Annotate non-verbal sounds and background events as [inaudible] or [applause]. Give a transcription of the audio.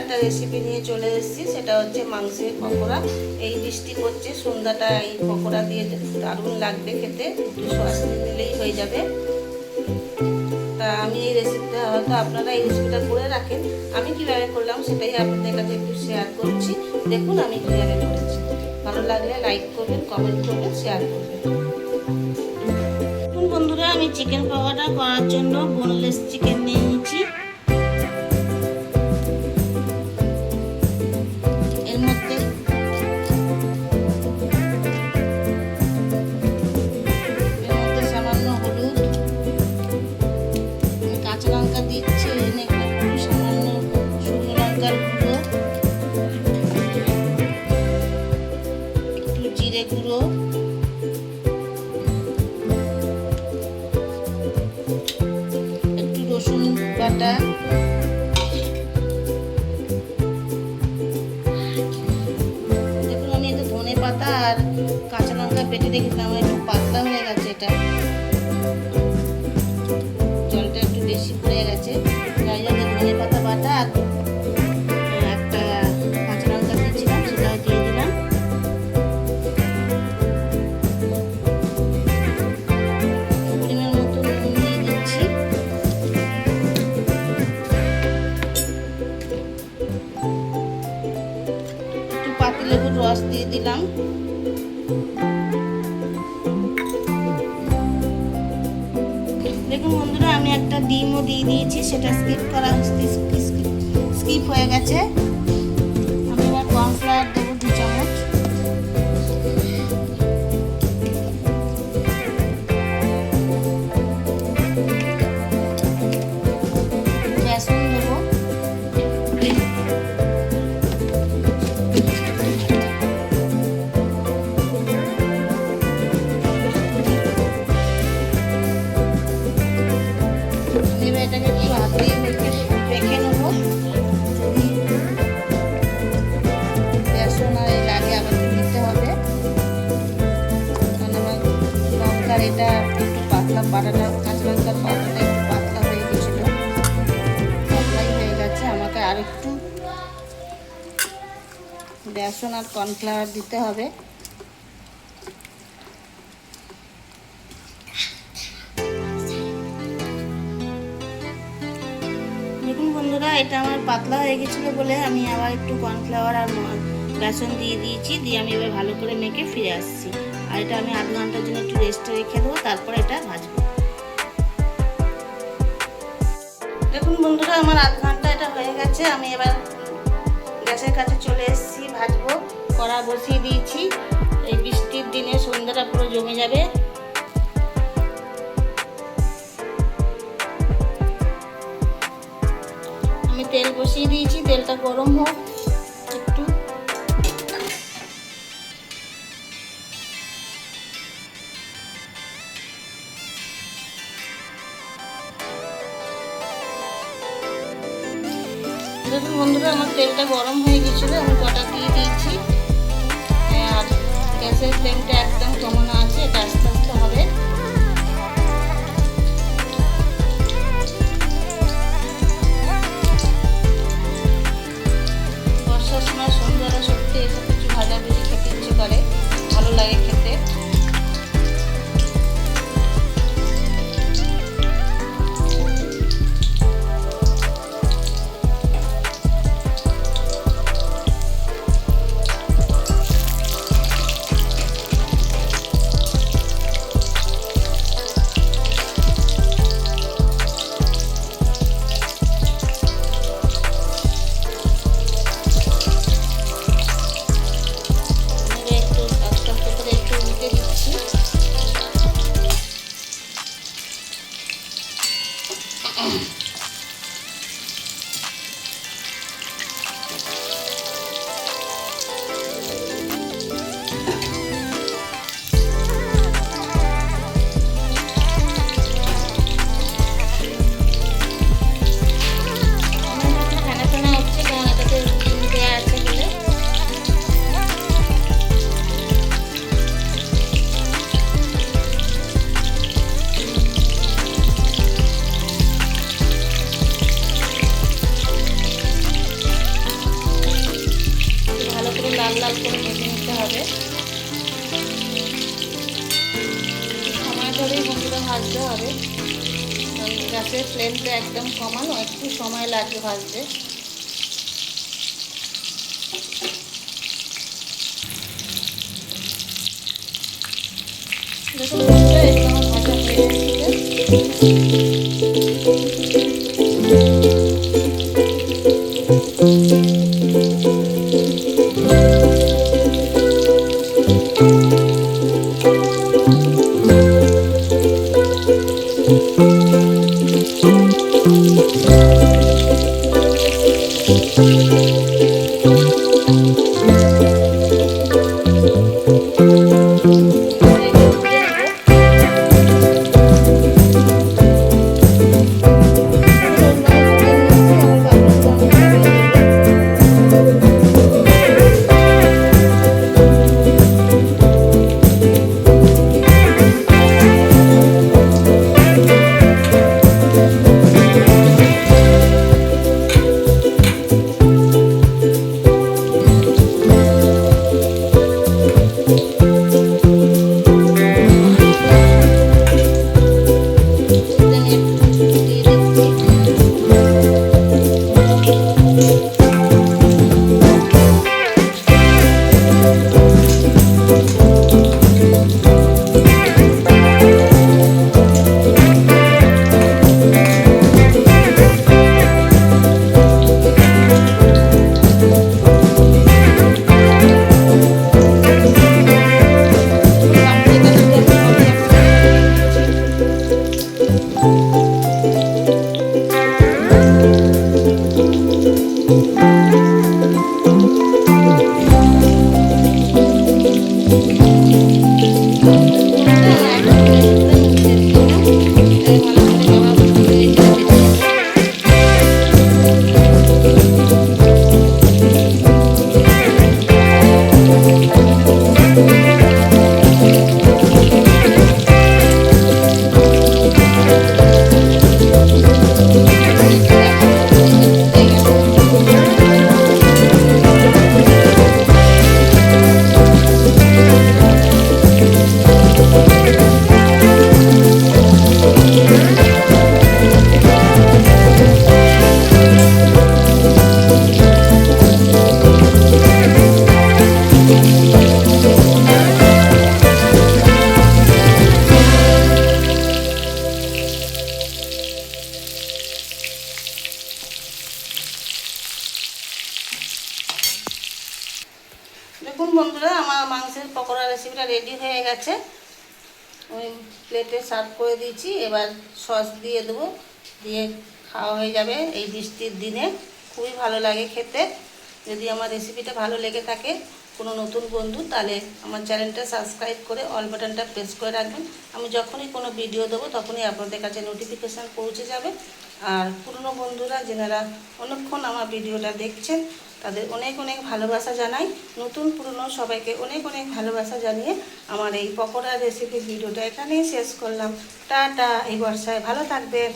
একটা রেসিপি নিয়ে চলে এসেছি, সেটা হচ্ছে মাংসের পকোড়া। এই বৃষ্টি পড়ছে সন্ধ্যাটা এই পকোড়া দিয়ে দারুণ লাগবে খেতে, একটু সস দিলেই হয়ে যাবে। তা আমি এই রেসিপিটা হয়তো আপনারা এই রেসিপিটা করে রাখেন। আমি কীভাবে করলাম সেটাই আপনাদের কাছে একটু শেয়ার করছি। দেখুন আমি কীভাবে করেছি। ভালো লাগলে লাইক করবেন কমেন্ট করবেন শেয়ার করবেন। বন্ধুরা, আমি চিকেন পকোড়া করার জন্য বোনলেস চিকেন নিয়ে বাটা দেখুন আমি এতে ধনে পাতা আর কাঁচা লঙ্কা পেটে রেখেছিলাম আমার একটু পাতলা হয়ে গেছে এটা। জলটা একটু বেশি পড়ে গেছে। যাই হোক, ধনে পাতা বাটা আর পাতিলেবুর দিয়ে দিলাম। দেখুন বন্ধুরা, আমি একটা ডিমও দিয়ে দিয়েছি, সেটা স্কিপ করা স্কিপ হয়ে গেছে। এটা একটু পাতলা পাটাটা কাঁচা লঙ্কার পাতাটা একটু পাতলা হয়ে গেছিল। পাতলাই হয়ে গেছে, আমাকে আর একটু বেসন আর কর্নফ্লাওয়ার দিতে হবে। দেখুন বন্ধুরা, এটা আমার পাতলা হয়ে গেছিল বলে আমি আবার একটু কর্নফ্লাওয়ার আর বেসন দিয়ে দিয়েছি, দিয়ে আমি এবার ভালো করে মেখে ফিরে আসছি। আর এটা আমি আধ ঘণ্টার জন্য একটু রেস্টে রেখে দেবো, তারপর এটা ভাজবো। দেখুন বন্ধুরা, আমার আধ ঘণ্টা এটা হয়ে গেছে। আমি এবার গ্যাসের কাছে চলে এসেছি, ভাজবো। কড়া বসিয়ে দিয়েছি। এই বৃষ্টির দিনে সন্ধ্যাটা পুরো জমে যাবে। আমি তেল বসিয়ে দিয়েছি, তেলটা গরম হোক। তেলটা গরম হয়ে গেছিল আমি কটা দিয়ে দিয়েছি। আর গ্যাসের ফ্লেমটা একদম Oh. [coughs] লাল লাল করে ভেজে নিতে হবে। সময় ধরেই বন্ধুরা ভাজতে হবে। গ্যাসের ফ্লেমটা একদম কমানো, একটু সময় লাগবে ভাজতে। দেখুন গেছে। আমি প্লেটে সার্ভ করে দিয়েছি। এবার সস দিয়ে দেবো। দিয়ে খাওয়া হয়ে যাবে এই বৃষ্টির দিনে। খুবই ভালো লাগে খেতে। যদি আমার রেসিপিটা ভালো লেগে থাকে কোনো নতুন বন্ধু, তাহলে আমার চ্যানেলটা সাবস্ক্রাইব করে অল বাটনটা প্রেস করে রাখবেন। আমি যখনই কোনো ভিডিও দেবো, তখনই আপনাদের কাছে নোটিফিকেশান পৌঁছে যাবে। আর পুরনো বন্ধুরা যেনারা অনেকক্ষণ আমার ভিডিওটা দেখছেন তাদের অনেক অনেক ভালোবাসা জানাই। নতুন পুরনো সবাইকে অনেক অনেক ভালোবাসা জানিয়ে আমার এই পকোড়া রেসিপির ভিডিওটা এখানেই শেষ করলাম। টাটা, এই বর্ষায় ভালো থাকবেন।